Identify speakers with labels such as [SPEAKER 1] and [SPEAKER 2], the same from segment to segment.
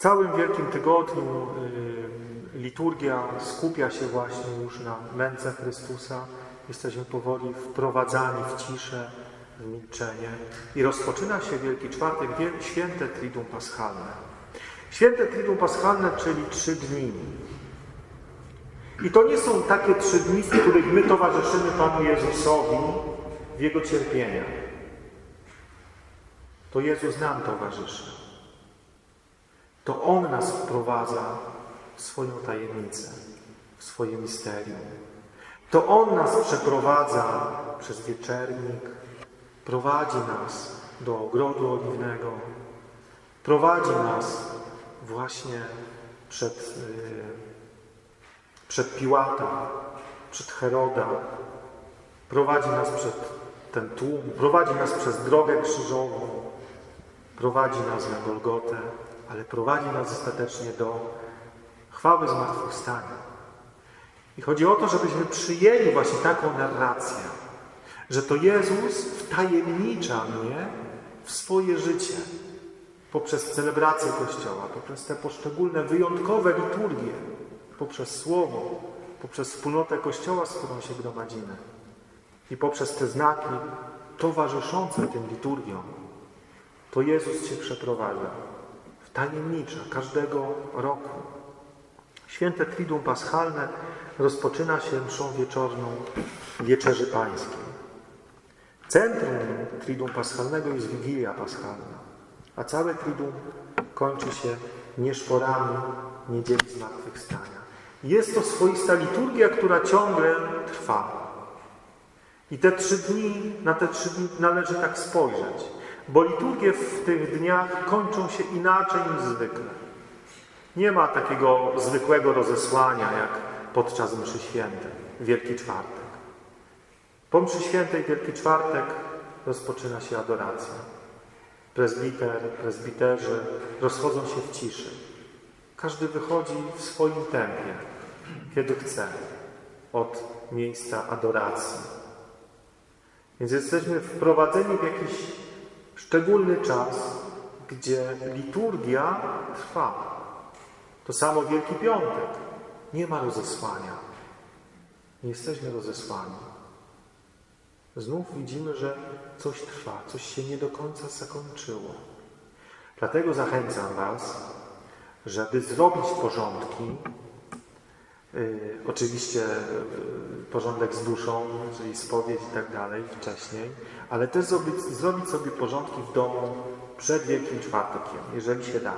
[SPEAKER 1] całym Wielkim Tygodniu y, liturgia skupia się właśnie już na męce Chrystusa. Jesteśmy powoli wprowadzani w ciszę, w milczenie i rozpoczyna się Wielki Czwartek, święte Triduum Paschalne. Święte Triduum Paschalne, czyli trzy dni. I to nie są takie trzy dni, w których my towarzyszymy Panu Jezusowi w Jego cierpieniach. To Jezus nam towarzyszy. To On nas wprowadza w swoją tajemnicę, w swoje misterium. To On nas przeprowadza przez wieczernik, prowadzi nas do ogrodu oliwnego, prowadzi nas właśnie przed, yy, przed Piłata, przed Heroda, prowadzi nas przed ten tłum, prowadzi nas przez drogę krzyżową, prowadzi nas na Golgotę, ale prowadzi nas ostatecznie do chwały zmartwychwstania. I chodzi o to, żebyśmy przyjęli właśnie taką narrację, że to Jezus wtajemnicza mnie w swoje życie poprzez celebrację Kościoła, poprzez te poszczególne wyjątkowe liturgie, poprzez Słowo, poprzez wspólnotę Kościoła, z którą się gromadzimy i poprzez te znaki towarzyszące tym liturgiom. To Jezus Cię przeprowadza wtajemnicza każdego roku. Święte Triduum Paschalne rozpoczyna się mszą wieczorną Wieczerzy Pańskiej. Centrum Triduum Paschalnego jest Wigilia Paschalna, a całe Triduum kończy się nieszporami Niedzieli Zmartwychwstania. Jest to swoista liturgia, która ciągle trwa. I te trzy dni, na te trzy dni należy tak spojrzeć, bo liturgie w tych dniach kończą się inaczej niż zwykle. Nie ma takiego zwykłego rozesłania jak podczas mszy świętej, Wielki Czwartek. Po mszy świętej, Wielki Czwartek rozpoczyna się adoracja. Prezbiter, prezbiterzy rozchodzą się w ciszy. Każdy wychodzi w swoim tempie, kiedy chce, od miejsca adoracji. Więc jesteśmy wprowadzeni w jakiś szczególny czas, gdzie liturgia trwa. To samo Wielki Piątek. Nie ma rozesłania. Nie jesteśmy rozesłani. Znów widzimy, że coś trwa, coś się nie do końca zakończyło. Dlatego zachęcam Was, żeby zrobić porządki. Yy, oczywiście yy, porządek z duszą, czyli spowiedź i tak dalej wcześniej, ale też zrobić, zrobić sobie porządki w domu przed Wielkim Czwartkiem, jeżeli się da.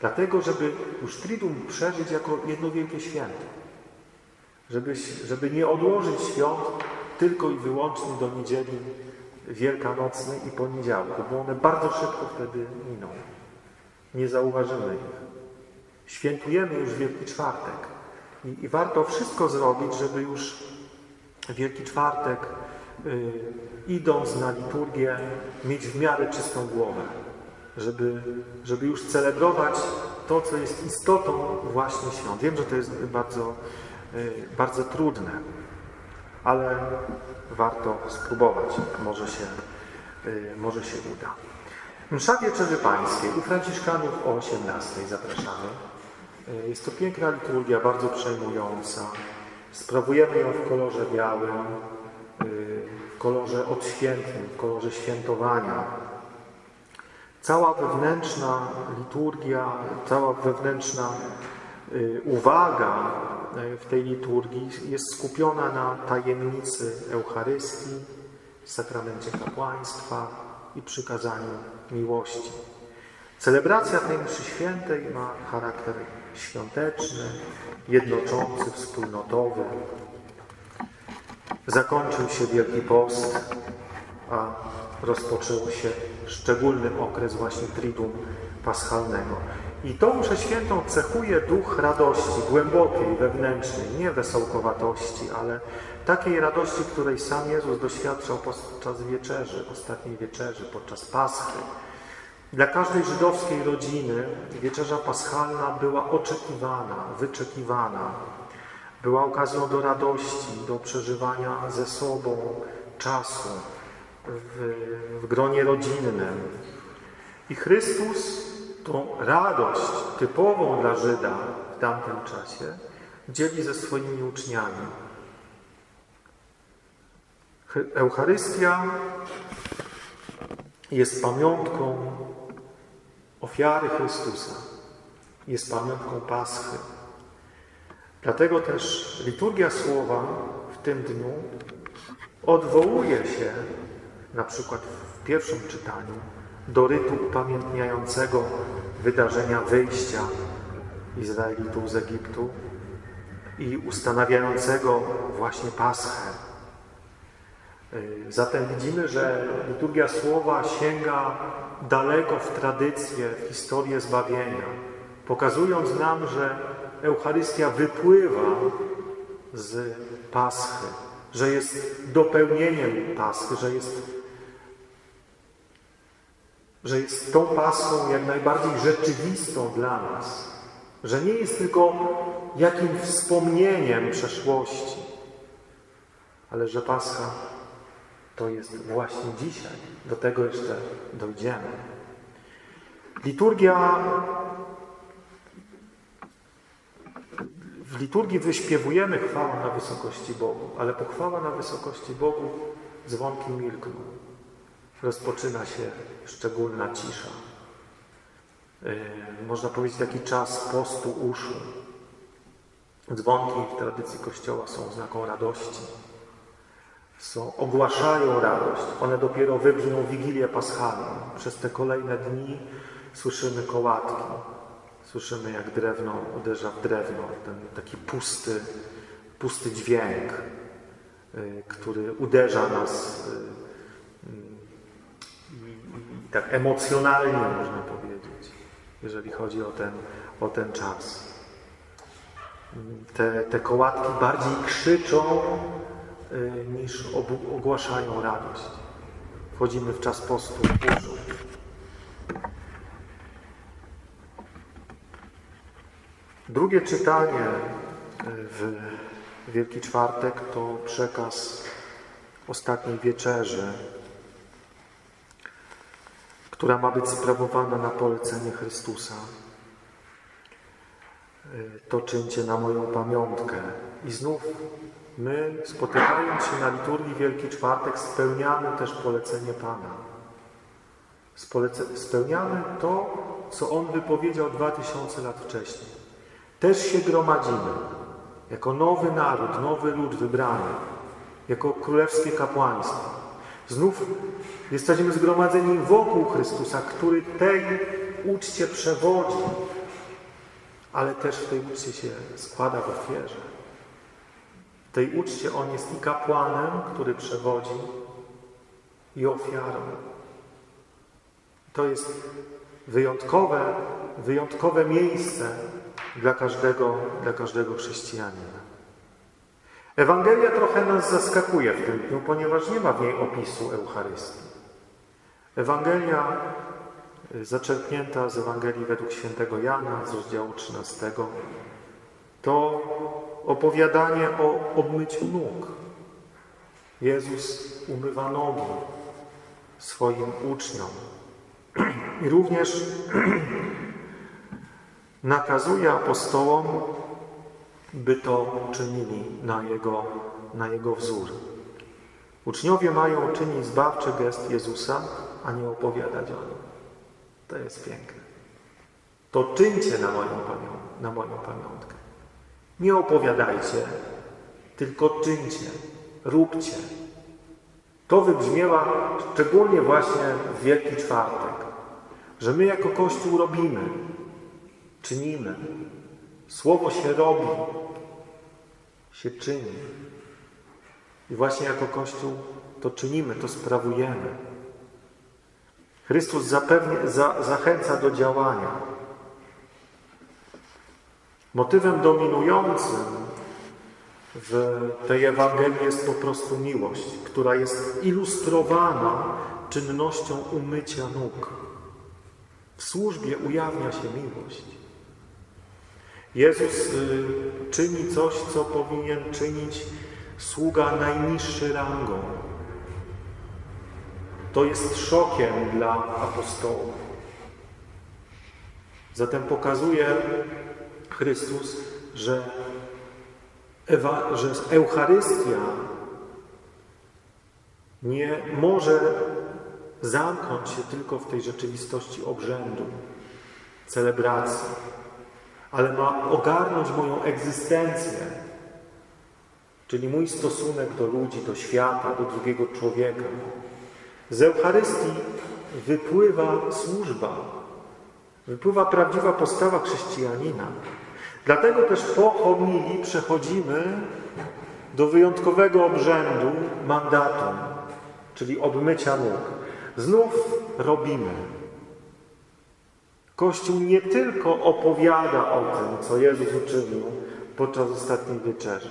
[SPEAKER 1] Dlatego, żeby już Triduum przeżyć jako jedno wielkie święto. Żeby, żeby nie odłożyć świąt tylko i wyłącznie do niedzieli wielkanocnej i poniedziałku, bo one bardzo szybko wtedy miną. Nie zauważymy ich. Świętujemy już Wielki Czwartek i, i warto wszystko zrobić, żeby już Wielki Czwartek, yy, idąc na liturgię, mieć w miarę czystą głowę żeby, żeby już celebrować to, co jest istotą właśnie świąt. Wiem, że to jest bardzo, bardzo trudne, ale warto spróbować. Może się, może się uda. Msza Wieczerzy Pańskiej u Franciszkanów o 18 zapraszamy. Jest to piękna liturgia, bardzo przejmująca. Sprawujemy ją w kolorze białym, w kolorze odświętnym, w kolorze świętowania. Cała wewnętrzna liturgia, cała wewnętrzna y, uwaga w tej liturgii jest skupiona na tajemnicy Eucharystii, sakramencie kapłaństwa i przykazaniu miłości. Celebracja tej mszy świętej ma charakter świąteczny, jednoczący, wspólnotowy. Zakończył się Wielki Post, a rozpoczął się szczególny okres właśnie Triduum Paschalnego. I tą mszę świętą cechuje duch radości, głębokiej, wewnętrznej, nie wesołkowatości, ale takiej radości, której sam Jezus doświadczał podczas wieczerzy, ostatniej wieczerzy, podczas Paschy. Dla każdej żydowskiej rodziny wieczerza paschalna była oczekiwana, wyczekiwana. Była okazją do radości, do przeżywania ze sobą czasu, w, w gronie rodzinnym. I Chrystus tą radość typową dla Żyda w tamtym czasie dzieli ze swoimi uczniami. Eucharystia jest pamiątką ofiary Chrystusa, jest pamiątką Paschy. Dlatego też liturgia słowa w tym dniu odwołuje się, na przykład w pierwszym czytaniu, do rytu upamiętniającego wydarzenia wyjścia Izraelitów z Egiptu i ustanawiającego właśnie Paschę. Zatem widzimy, że liturgia słowa sięga daleko w tradycję, w historię zbawienia, pokazując nam, że Eucharystia wypływa z Paschy, że jest dopełnieniem Paschy, że jest, że jest tą Paschą jak najbardziej rzeczywistą dla nas, że nie jest tylko jakimś wspomnieniem przeszłości, ale że Pascha to jest właśnie dzisiaj. Do tego jeszcze dojdziemy. Liturgia w liturgii wyśpiewujemy chwałę na wysokości Bogu, ale pochwała na wysokości Bogu dzwonki milkną. Rozpoczyna się szczególna cisza. Yy, można powiedzieć taki czas postu uszu. Dzwonki w tradycji Kościoła są znaką radości. Są, ogłaszają radość. One dopiero wybrzmią Wigilię Paschalną. Przez te kolejne dni słyszymy kołatki, Słyszymy, jak drewno uderza w drewno, ten taki pusty, pusty dźwięk, y, który uderza nas y, y, tak emocjonalnie, można powiedzieć, jeżeli chodzi o ten, o ten czas. Te, te kołatki bardziej krzyczą niż ogłaszają radość. Wchodzimy w czas postu uszu. Drugie czytanie e, w Wielki Czwartek to przekaz ostatniej wieczerzy, która ma być sprawowana na polecenie Chrystusa. E, to czyńcie na moją pamiątkę. I znów my, spotykając się na liturgii Wielki Czwartek, spełniamy też polecenie Pana. Spełniamy to, co On wypowiedział dwa tysiące lat wcześniej też się gromadzimy jako nowy naród, nowy lud wybrany, jako królewskie kapłaństwo. Znów jesteśmy zgromadzeni wokół Chrystusa, który tej uczcie przewodzi, ale też w tej uczcie się składa w ofierze. W tej uczcie On jest i kapłanem, który przewodzi, i ofiarą. To jest wyjątkowe, wyjątkowe miejsce, dla każdego, dla każdego chrześcijanina. Ewangelia trochę nas zaskakuje w tym dniu, ponieważ nie ma w niej opisu Eucharystii. Ewangelia y, zaczerpnięta z Ewangelii według świętego Jana z rozdziału 13 to opowiadanie o obmyciu nóg. Jezus umywa nogi swoim uczniom. I również nakazuje apostołom, by to czynili na jego, na jego wzór. Uczniowie mają czynić zbawczy gest Jezusa, a nie opowiadać o nim. To jest piękne. To czyńcie na moją, na moją pamiątkę. Nie opowiadajcie, tylko czyńcie, róbcie. To wybrzmiewa szczególnie właśnie w Wielki Czwartek, że my jako Kościół robimy, czynimy. Słowo się robi, się czyni. I właśnie jako Kościół to czynimy, to sprawujemy. Chrystus zapewnie, za, zachęca do działania. Motywem dominującym w tej Ewangelii jest po prostu miłość, która jest ilustrowana czynnością umycia nóg. W służbie ujawnia się miłość. Jezus y, czyni coś, co powinien czynić sługa najniższy rangą. To jest szokiem dla apostołów. Zatem pokazuje Chrystus, że, Ewa, że Eucharystia nie może zamknąć się tylko w tej rzeczywistości obrzędu, celebracji, ale ma ogarnąć moją egzystencję, czyli mój stosunek do ludzi, do świata, do drugiego człowieka. Z Eucharystii wypływa służba, wypływa prawdziwa postawa chrześcijanina. Dlatego też po homilii przechodzimy do wyjątkowego obrzędu mandatum, czyli obmycia nóg. Znów robimy. Kościół nie tylko opowiada o tym, co Jezus uczynił podczas ostatniej wieczerzy,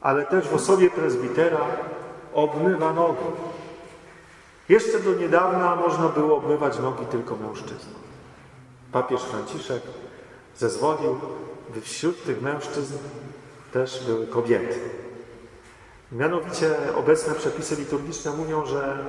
[SPEAKER 1] ale też w osobie prezbitera obmywa nogi. Jeszcze do niedawna można było obmywać nogi tylko mężczyznom. Papież Franciszek zezwolił, by wśród tych mężczyzn też były kobiety. Mianowicie obecne przepisy liturgiczne mówią, że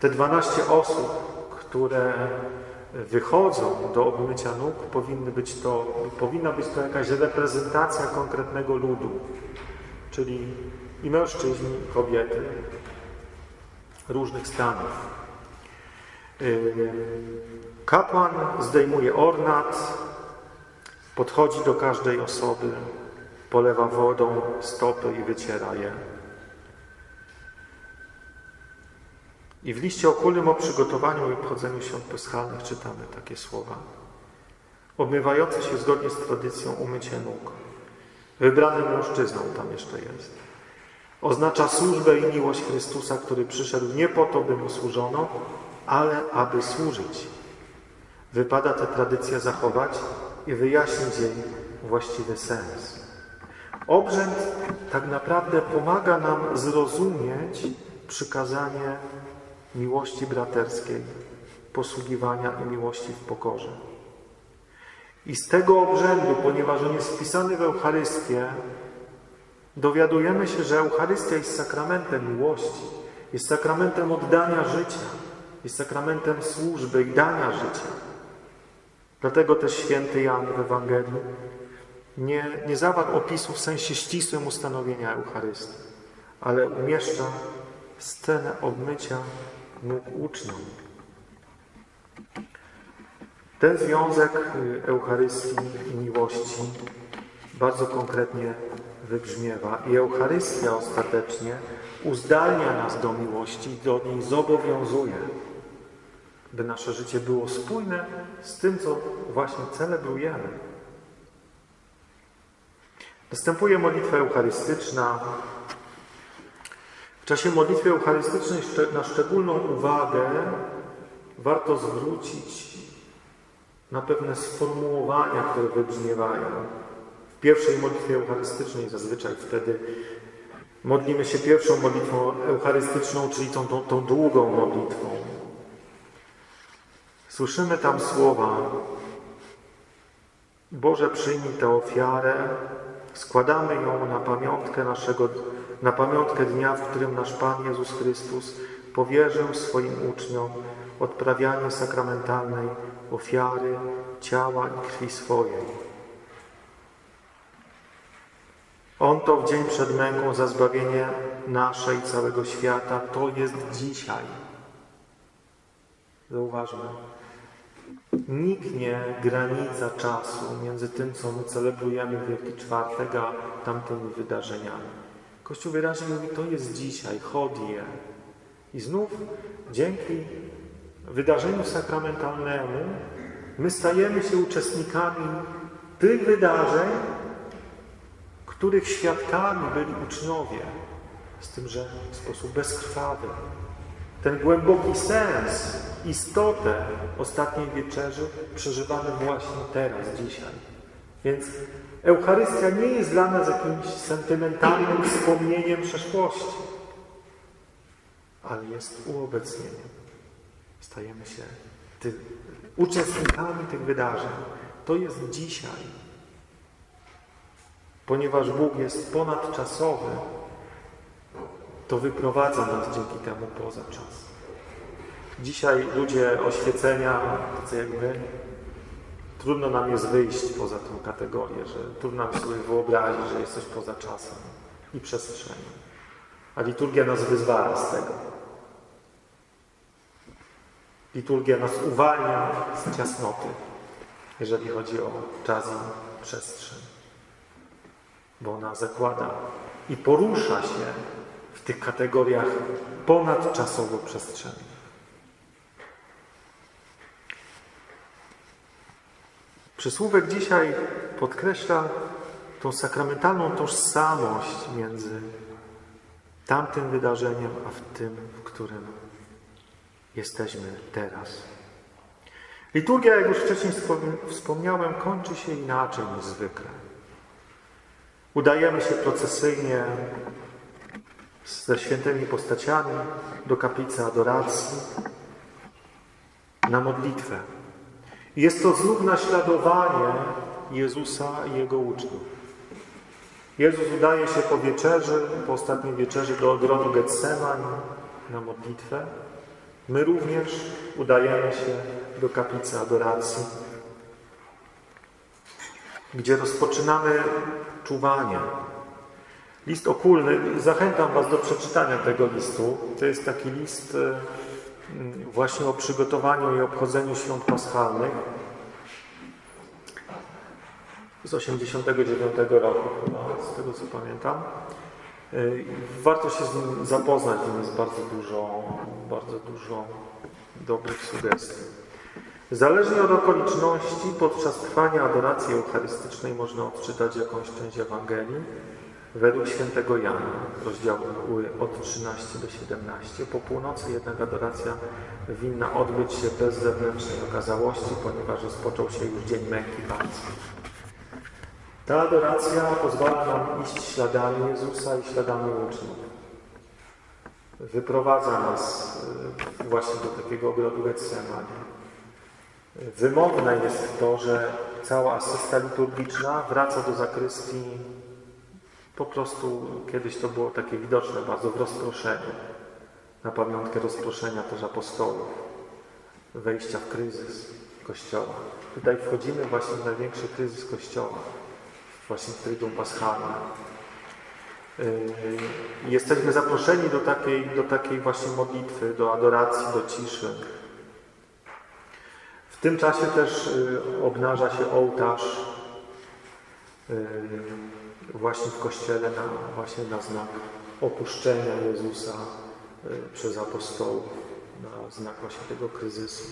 [SPEAKER 1] te 12 osób, które wychodzą do obmycia nóg, powinny być to, powinna być to jakaś reprezentacja konkretnego ludu, czyli i mężczyźni, i kobiety różnych stanów. Yy, kapłan zdejmuje ornat, podchodzi do każdej osoby, polewa wodą stopy i wyciera je. I w liście okulnym o przygotowaniu i obchodzeniu świąt paschalnych czytamy takie słowa. Obmywający się zgodnie z tradycją umycie nóg. Wybranym mężczyzną tam jeszcze jest. Oznacza służbę i miłość Chrystusa, który przyszedł nie po to, by mu służono, ale aby służyć. Wypada tę tradycję zachować i wyjaśnić jej właściwy sens. Obrzęd tak naprawdę pomaga nam zrozumieć przykazanie miłości braterskiej, posługiwania i miłości w pokorze. I z tego obrzędu, ponieważ on jest wpisany w Eucharystię, dowiadujemy się, że Eucharystia jest sakramentem miłości, jest sakramentem oddania życia, jest sakramentem służby i dania życia. Dlatego też święty Jan w Ewangelii nie, nie zawarł opisu w sensie ścisłym ustanowienia Eucharystii, ale umieszcza scenę obmycia nóg uczniom. Ten związek y, Eucharystii i miłości bardzo konkretnie wybrzmiewa i Eucharystia ostatecznie uzdalnia nas do miłości do niej zobowiązuje, by nasze życie było spójne z tym, co właśnie celebrujemy. Następuje modlitwa eucharystyczna, w czasie modlitwy eucharystycznej na szczególną uwagę warto zwrócić na pewne sformułowania, które wybrzmiewają. W pierwszej modlitwie eucharystycznej zazwyczaj wtedy modlimy się pierwszą modlitwą eucharystyczną, czyli tą, tą, tą długą modlitwą. Słyszymy tam słowa Boże przyjmij tę ofiarę, składamy ją na pamiątkę naszego na pamiątkę dnia, w którym nasz Pan Jezus Chrystus powierzył swoim uczniom odprawianie sakramentalnej ofiary ciała i krwi swojej. On to w dzień przed męką za zbawienie nasze i całego świata, to jest dzisiaj. Zauważmy, niknie granica czasu między tym, co my celebrujemy w Wielki Czwartek, a tamtymi wydarzeniami. Kościół wyraźnie mówi, to jest dzisiaj, hodie. I znów dzięki wydarzeniu sakramentalnemu my stajemy się uczestnikami tych wydarzeń, których świadkami byli uczniowie, z tym, że w sposób bezkrwawy. Ten głęboki sens, istotę ostatniej wieczerzy przeżywamy właśnie teraz, dzisiaj. Więc Eucharystia nie jest dla nas jakimś sentymentalnym wspomnieniem przeszłości, ale jest uobecnieniem. Stajemy się ty, uczestnikami tych wydarzeń. To jest dzisiaj. Ponieważ Bóg jest ponadczasowy, to wyprowadza nas dzięki temu poza czas. Dzisiaj ludzie oświecenia, tacy jak my, Trudno nam jest wyjść poza tą kategorię, że trudno nam sobie wyobrazić, że jest coś poza czasem i przestrzenią. A liturgia nas wyzwala z tego. Liturgia nas uwalnia z ciasnoty, jeżeli chodzi o czas i przestrzeń. Bo ona zakłada i porusza się w tych kategoriach ponadczasowo-przestrzennych. Przysłówek dzisiaj podkreśla tą sakramentalną tożsamość między tamtym wydarzeniem, a w tym, w którym jesteśmy teraz. Liturgia, jak już wcześniej wspomniałem, kończy się inaczej niż zwykle. Udajemy się procesyjnie ze świętymi postaciami do kaplicy adoracji na modlitwę. Jest to znów naśladowanie Jezusa i Jego uczniów. Jezus udaje się po wieczerzy, po ostatniej wieczerzy do ogrodu Getsemani na modlitwę. My również udajemy się do kaplicy adoracji, gdzie rozpoczynamy czuwanie. List okulny, zachęcam Was do przeczytania tego listu. To jest taki list mm, właśnie o przygotowaniu i obchodzeniu świąt paschalnych z 89 roku chyba, z tego co pamiętam. Y, Warto się z nim zapoznać, w jest bardzo dużo, bardzo dużo dobrych sugestii. Zależnie od okoliczności, podczas trwania adoracji eucharystycznej można odczytać jakąś część Ewangelii według świętego Jana, rozdziały od 13 do 17. Po północy jednak adoracja winna odbyć się bez zewnętrznej okazałości, ponieważ rozpoczął się już dzień męki Pańskiej. Ta adoracja pozwala nam iść śladami Jezusa i śladami uczniów. Wyprowadza nas y, właśnie do takiego ogrodu Getsemani. Wymowne jest to, że cała asysta liturgiczna wraca do zakrystii po prostu kiedyś to było takie widoczne bardzo w rozproszeniu. Na pamiątkę rozproszenia też apostołów, wejścia w kryzys Kościoła. Tutaj wchodzimy właśnie w największy kryzys Kościoła, właśnie w Tryduum Paschalnym. Yy, jesteśmy zaproszeni do takiej, do takiej właśnie modlitwy, do adoracji, do ciszy. W tym czasie też yy, obnaża się ołtarz yy, właśnie w Kościele na, właśnie na znak opuszczenia Jezusa przez apostołów, na znak właśnie tego kryzysu.